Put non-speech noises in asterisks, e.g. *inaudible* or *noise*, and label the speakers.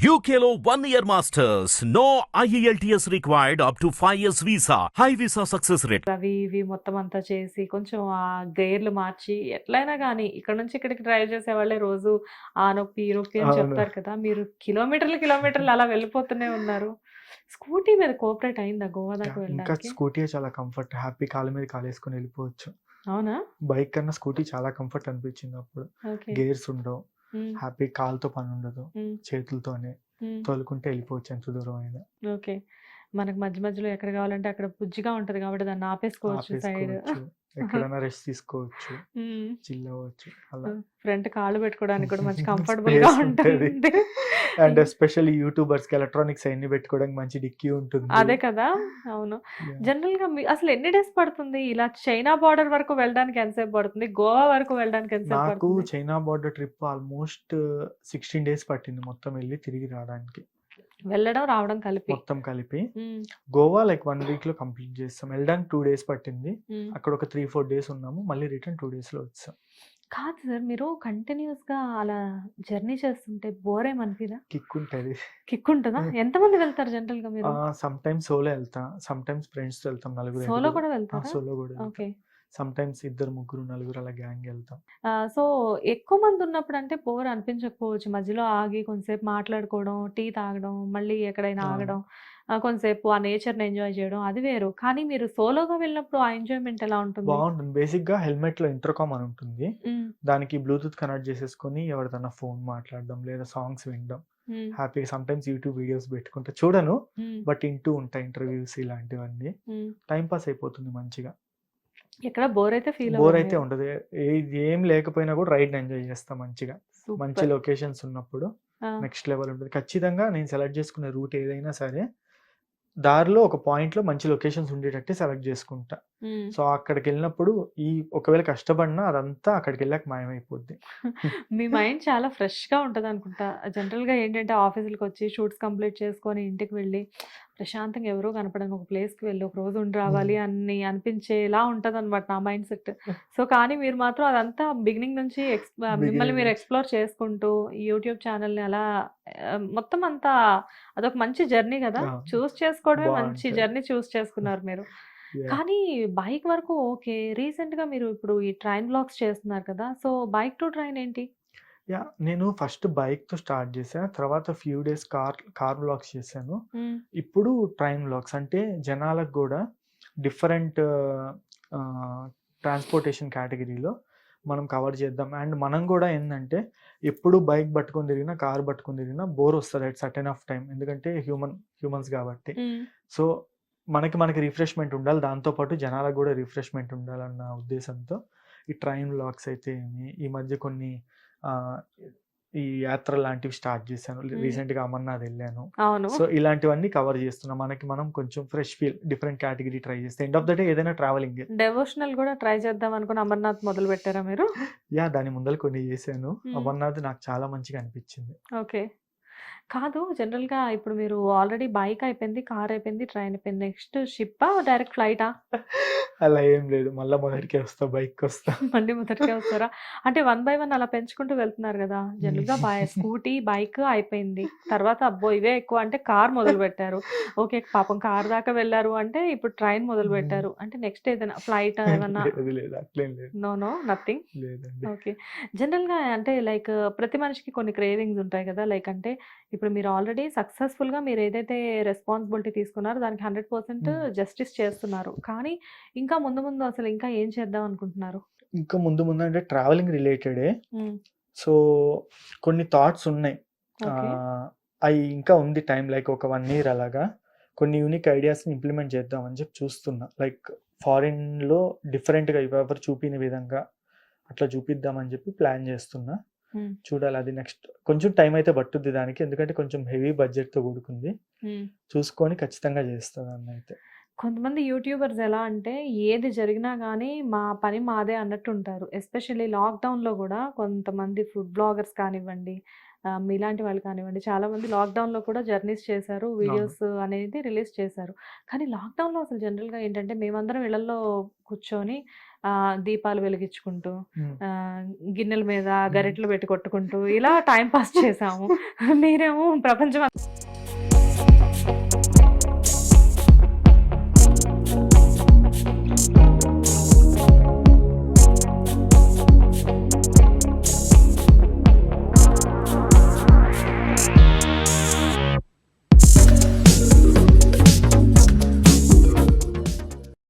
Speaker 1: One year masters. No E IELTS required up to 5 years visa. High visa success rate.
Speaker 2: అవి ఇవి మొత్తం అంతా చేసి కొంచెం ఆ గేర్లు మార్చి ఎట్లయినా కానీ ఇక్కడ నుంచి ఇక్కడికి డ్రైవ్ చేసే వాళ్ళే రోజు ఆ నొప్పి ఈ నొప్పి అని. చెప్తారు కదా మీరు కిలోమీటర్లు కిలోమీటర్లు అలా వెళ్ళిపోతూనే ఉన్నారు స్కూటీ మీద కోఆపరేట్ అయిందా గోవా దాకా
Speaker 3: ఇంకా
Speaker 2: వెళ్ళడానికి
Speaker 3: స్కూటీ చాలా కంఫర్ట్ హ్యాపీ కాళ్ళ మీద కాలేసుకొని వెళ్ళిపోవచ్చు
Speaker 2: అవునా
Speaker 3: బైక్ కన్నా స్కూటీ చాలా కంఫర్ట్ అనిపించింది అప్పుడు గేర్స్ ఉండవు హ్యాపీ కాలుతో పని ఉండదు. చేతులతోనే తోలుకుంటే వెళ్ళిపోవచ్చు ఎంత దూరం అయినా.
Speaker 2: ఓకే. మనకు మధ్య మధ్యలో ఎక్కడ కావాలంటే అక్కడ బుజ్జిగా ఉంటది కాబట్టి దాన్ని ఆపేసుకోవచ్చు సైడ్.
Speaker 3: ఎక్కడైనా రెస్ట్ తీసుకోవచ్చు చిల్ అవ్వచ్చు అలా.
Speaker 2: ఫ్రంట్ కాళ్ళు పెట్టుకోవడానికి కూడా మంచి *laughs*
Speaker 3: కంఫర్టబుల్గా ఉంటది. *laughs* అండ్ ఎస్పెషల్లీ యూట్యూబర్స్కి ఎలక్ట్రానిక్స్ అన్ని పెట్టుకోవడానికి మంచి డిక్కీ ఉంటుంది.
Speaker 2: అదే కదా అవును. జనరల్గా అసలు ఎన్ని డేస్ పడుతుంది? ఇలా చైనా బార్డర్ వరకు వెళ్ళడానికి ఎంతసేపు పడుతుంది? గోవా వరకు వెళ్ళడానికి ఎంతసేపు
Speaker 3: నాకు China border trip almost sixteen days పట్టింది మొత్తం వెళ్ళి తిరిగి రావడానికి.
Speaker 2: వెళ్ళడం రావడం కలిపి.
Speaker 3: మొత్తం కలిపి. గోవా లైక్ వన్ వీక్లో కంప్లీట్ చేస్తాం. వెళ్ళడానికి టూ డేస్ పట్టింది. అక్కడ ఒక త్రీ ఫోర్ డేస్ ఉన్నాము. మళ్ళీ రిటర్న్ టూ డేస్లో వచ్చాం.
Speaker 2: కాదు సార్ మీరు కంటిన్యూస్గా అలా జర్నీ చేస్తుంటే బోర్ ఏమనిపిదా
Speaker 3: కిక్ ఉంటది.
Speaker 2: కిక్ ఉంటుందా? *laughs* ఎంతమంది వెళ్తారు జనరల్గా మీరు
Speaker 3: సమ్ టైమ్స్ సోలో వెళ్తా. సమ్ టైమ్స్ ఫ్రెండ్స్తో వెళ్తాం నలుగురు
Speaker 2: సోలో కూడా వెళ్తారా?
Speaker 3: సోలో కూడా
Speaker 2: ఓకే.
Speaker 3: సమ్ టైమ్స్ ఇద్దరు ముగ్గురు నలుగురు అలా గ్యాంగ్ వెళ్తాం
Speaker 2: సో ఎక్కువ మంది ఉన్నప్పుడు అంటే బోర్ అనిపించకపోవచ్చు. మధ్యలో ఆగి కొంతసేపు మాట్లాడుకోవడం టీ తాగడం మళ్ళీ ఎక్కడైనా. ఆగడం కొంతసేపు ఆ నేచర్ని ఎంజాయ్ చేయడం అది వేరు. కానీ మీరు సోలోగా వెళ్ళినప్పుడు ఆ ఎంజాయ్మెంట్ ఎలా ఉంటుంది?
Speaker 3: బాగుంటుంది. బేసిక్గా హెల్మెట్లో ఇంటర్కామ్ అని ఉంటుంది. దానికి బ్లూటూత్ కనెక్ట్ చేసేసుకొని ఎవరిదన్నా ఫోన్ మాట్లాడడం లేదా సాంగ్స్ వినడం. హ్యాపీగా సమ్ టైమ్స్ యూట్యూబ్ వీడియోస్ పెట్టుకుంటా చూడను. బట్ ఇంటూ ఉంటాయి ఇంటర్వ్యూస్ ఇలాంటివన్నీ. టైం పాస్ అయిపోతుంది మంచిగా.
Speaker 2: ఎక్కడ బోర్ అయితే ఫీల్
Speaker 3: బోర్ అయితే ఉండదు. ఏ- ఏం లేకపోయినా కూడా రైడ్ ఎంజాయ్ చేస్తా మంచిగా. మంచి లొకేషన్స్ ఉన్నప్పుడు నెక్స్ట్ లెవెల్ ఉంటుంది. ఖచ్చితంగా నేను సెలెక్ట్ చేసుకునే రూట్ ఏదైనా సరే దారిలో ఒక పాయింట్లో మంచి లొకేషన్స్ ఉండేటట్టే సెలెక్ట్ చేసుకుంటా. సో అక్కడికి వెళ్ళినప్పుడు ఈ ఒకవేళ కష్టపడినా అదంతా అక్కడికి వెళ్ళాక మాయమైపోద్ది.
Speaker 2: మీ మైండ్ చాలా ఫ్రెష్గా ఉంటది అనుకుంటా జనరల్గా ఏంటంటే ఆఫీసులకు వచ్చి షూట్స్ కంప్లీట్ చేసుకొని ఇంటికి వెళ్ళి ప్రశాంతంగా ఎవరో కనపడని ఒక place కి వెళ్ళి ఒక రోజు ఉండి రావాలి అని అనిపించేలా ఉంటది అనమాట నా మైండ్ సెట్. సో కానీ మీరు మాత్రం అదంతా బిగినింగ్ నుంచి మిమ్మల్ని మీరు. ఎక్స్ప్లోర్ చేసుకుంటూ ఈ యూట్యూబ్ని అలా మొత్తం అంతా అదొక మంచి జర్నీ కదా! చూస్ చేసుకోవడమే మంచి. జర్నీ చూస్ చేసుకున్నారు మీరు. కానీ బైక్ వరకు ఓకే రీసెంట్గా మీరు ఇప్పుడు ఈ ట్రైన్ బ్లాగ్స్ చేస్తున్నారు కదా! సో బైక్ టు ట్రైన్ ఏంటి?
Speaker 3: యా నేను ఫస్ట్ బైక్తో స్టార్ట్ చేశాను. తర్వాత few days car car vlogs చేశాను. ఇప్పుడు ట్రైన్ బ్లాగ్స్. అంటే జనాలకు కూడా డిఫరెంట్ ట్రాన్స్పోర్టేషన్ కేటగిరీలో మనం కవర్ చేద్దాం. అండ్ మనం కూడా ఏంటంటే ఎప్పుడు బైక్ పట్టుకొని తిరిగినా కార్ పట్టుకొని తిరిగినా బోర్ వస్తుంది అట్ సర్టెన్ ఆఫ్ టైం ఎందుకంటే హ్యూమన్ హ్యూమన్స్ కాబట్టి. సో మనకి మనకి రిఫ్రెష్మెంట్ ఉండాలి. దాంతోపాటు జనాలకు కూడా రిఫ్రెష్మెంట్ ఉండాలన్న ఉద్దేశంతో ఈ ట్రైన్ బ్లాగ్స్ అయితే ఏమి? ఈ మధ్య కొన్ని ఈ యాత్ర లాంటివి స్టార్ట్ చేశాను. రీసెంట్గా అమర్నాథ్ వెళ్ళాను. సో ఇలాంటివన్నీ కవర్ చేస్తున్నాం. మనకి మనం కొంచెం fresh feel different category try చేస్తే. ఎండ్ ఆఫ్ ద డే ఏదైనా ట్రావెలింగ్.
Speaker 2: డెవోషనల్ కూడా ట్రై చేద్దాం అనుకుని అమర్నాథ్ మొదలు పెట్టారా మీరు?
Speaker 3: యా దాని ముందర కొన్ని చేశాను. అమర్నాథ్ నాకు చాలా మంచిగా అనిపించింది.
Speaker 2: ఓకే. కాదు. జనరల్గా ఇప్పుడు మీరు ఆల్రెడీ బైక్ అయిపోయింది కార్ అయిపోయింది ట్రైన్ అయిపోయింది. నెక్స్ట్ షిప్పా డైరెక్ట్ ఫ్లైటా?
Speaker 3: అలా ఏం లేదు. మళ్ళీ మొదటికే వస్తా బైక్ వస్తా. *laughs*
Speaker 2: మళ్ళీ మొదటికే వస్తారా? అంటే వన్ బై వన్ అలా పెంచుకుంటూ వెళ్తున్నారు కదా. జనరల్గా బై *laughs* స్కూటీ బైక్ అయిపోయింది. తర్వాత అబ్బో ఇవే ఎక్కువ అంటే కార్ మొదలు పెట్టారు. ఓకే పాపం కార్ దాకా వెళ్ళారు అంటే ఇప్పుడు ట్రైన్ మొదలు పెట్టారు. అంటే నెక్స్ట్ ఏదైనా ఫ్లైట్ *laughs* ఏమన్నా? No no nothing. ఓకే. జనరల్గా అంటే లైక్ ప్రతి మనిషికి కొన్ని క్రేవింగ్స్ ఉంటాయి కదా. లైక్ అంటే ఇప్పుడు మీరు ఆల్రెడీ సక్సెస్ఫుల్గా మీరు ఏదైతే రెస్పాన్సిబిలిటీ తీసుకున్నారో దానికి హండ్రెడ్ పర్సెంట్. జస్టిస్ చేస్తున్నారు. కానీ ఇంకా ముందు ముందు అసలు ఇంకా ఏం చేద్దాం అనుకుంటున్నారు?
Speaker 3: ఇంకా ముందు ముందు అంటే ట్రావెలింగ్ రిలేటెడే. సో కొన్ని థాట్స్ ఉన్నాయి. అవి ఇంకా ఉంది టైం లైక్ ఒక వన్ ఇయర్ అలాగా. కొన్ని యూనిక్ ఐడియాస్ని ఇంప్లిమెంట్ చేద్దామని చెప్పి చూస్తున్నా. లైక్ ఫారిన్లో డిఫరెంట్గా ఎవరు చూపిన విధంగా అట్లా చూపిద్దామని చెప్పి ప్లాన్ చేస్తున్నా. చూడాలి. అది నెక్స్ట్ కొంచెం టైం అయితే పట్టుద్ది దానికి. ఎందుకంటే కొంచెం హెవీ బడ్జెట్తో కూడుకుంది.
Speaker 2: Hmm.
Speaker 3: చూసుకొని ఖచ్చితంగా చేస్తుంది అన్న అయితే.
Speaker 2: కొంతమంది యూట్యూబర్స్ ఎలా అంటే ఏది జరిగినా కానీ మా పని మాదే అన్నట్టు ఉంటారు. ఎస్పెషల్లీ లాక్డౌన్లో కూడా కొంతమంది ఫుడ్ బ్లాగర్స్ కానివ్వండి మీలాంటి వాళ్ళు కానివ్వండి చాలా మంది లాక్డౌన్లో కూడా జర్నీస్ చేశారు వీడియోస్ అనేది రిలీజ్ చేశారు. కానీ లాక్డౌన్లో అసలు జనరల్గా ఏంటంటే మేమందరం ఇళ్ళలో కూర్చొని దీపాలు వెలిగించుకుంటూ గిన్నెల మీద గరిటెలు పెట్టి కొట్టుకుంటూ ఇలా టైం పాస్ చేసాము. మీరేమో ప్రపంచం